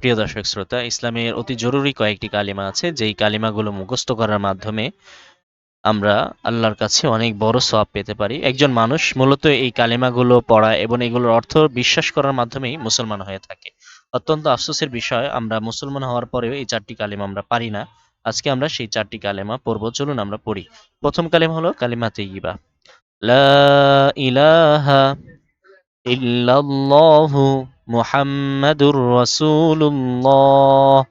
প্রিয় দর্শক শ্রোতা, ইসলামের অতি জরুরি কয়েকটি কালিমা আছে, যেই কালিমাগুলো মুখস্থ করার মাধ্যমে আমরা আল্লাহর কাছে অনেক বড় সওয়াব পেতে পারি। একজন মানুষ মূলত এই কালিমাগুলো পড়া এবং এগুলোর অর্থ বিশ্বাস করার মাধ্যমেই মুসলমান হয়ে থাকে। অত্যন্ত আফসোসের বিষয়, আমরা মুসলমান হওয়ার পরেও এই চারটি কালিমা আমরা পারি না। আজকে আমরা সেই চারটি কালেমা পড়ব, চলুন আমরা পড়ি। প্রথম কালেমা হলো কালিমা তেইবা লা ইলাহা ইল্লাল্লাহু মুহাম্মাদুর রাসূলুল্লাহ।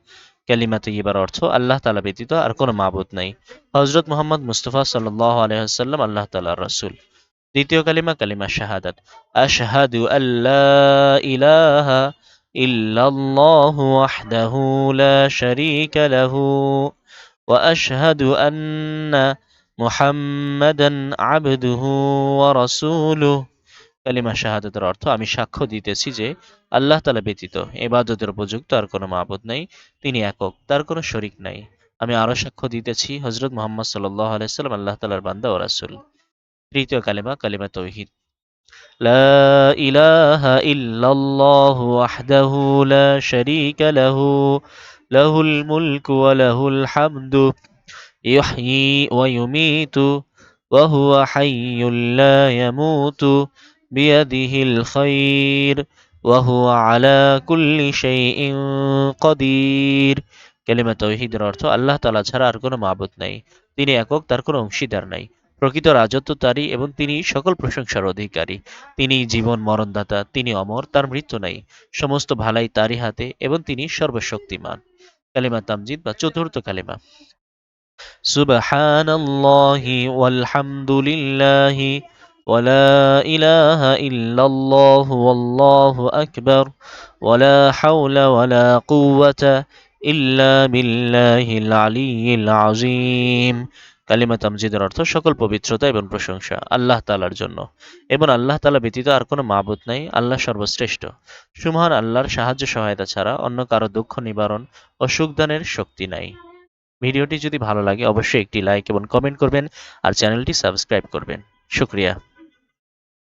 কালিমা তৈয়বার অর্থ, আল্লাহ তালা ব্যতীত আর কোনো মাবুদ নাই। হজরত মোহাম্মদ মুস্তফা সাল্লাহ আলহাম আল্লাহ তালার রসুল। দ্বিতীয় কালিমা কালিমা শাহাদাত। আশহাদু আল্লাহ ইলাহা ইল্লাল্লাহু ওয়াহদাহু লা শারীকা লাহু ওয়া আশহাদু আন্না মুহাম্মাদান আবদুহু ওয়া রাসূলুহু। কালিমা শাহাদতের অর্থ আমি সাক্ষ্য দিতেছি যে আল্লাহ তালা ব্যতীত এবাদতের উপযুক্ত আর কোনো মাবুদ নাই, তিনি একক, তার কোনো শরিক নাই। আমি আরও সাক্ষ্য দিতেছি হজরত মোহাম্মদ সাল্লাহ আলাইসাল্লাম আল্লাহ তালার বান্দা ও রাসুল। তৃতীয় কালিমা কালিমা তৌহিদ। لا إله إلا الله وحده لا شريك له له الملك وله الحمد يحيي ويميت وهو حي لا يموت بيده الخير وهو على كل شيء قدير কালিমা তৌহিদের অর্থ আল্লাহ তালা ছাড়া আর কোনো মাবুদ নাই তিনি একক তার কোনো অংশীদার নাই প্রকৃত রাজত্ব তারই এবং তিনি সকল প্রশংসার অধিকারী তিনি জীবন মরণদাতা তিনি অমর তার মৃত্যু নাই সমস্ত ভালাই তারই হাতে এবং তিনি সর্বশক্তিমান কালিমা তামজিদ বা চতুর্থ কালিমা সুবহানাল্লাহি ওয়ালহামদুলিল্লাহি ولا إله إلا الله والله أكبر ولا حول ولا قوة إلا بالله العلي العظيم কালিমা তামজিদের অর্থ সকল পবিত্রতা এবং প্রশংসা আল্লাহ তালার জন্য এবং আল্লাহ তালা ব্যতীত আর কোনো মাবুত নাই আল্লাহ সর্বশ্রেষ্ঠ সুমহান আল্লাহর সাহায্য সহায়তা ছাড়া অন্য কারো দুঃখ নিবারণ ও সুখদানের শক্তি নাই ভিডিওটি যদি ভালো লাগে অবশ্যই একটি লাইক এবং কমেন্ট করবেন আর চ্যানেলটি সাবস্ক্রাইব করবেন শুক্রিয়া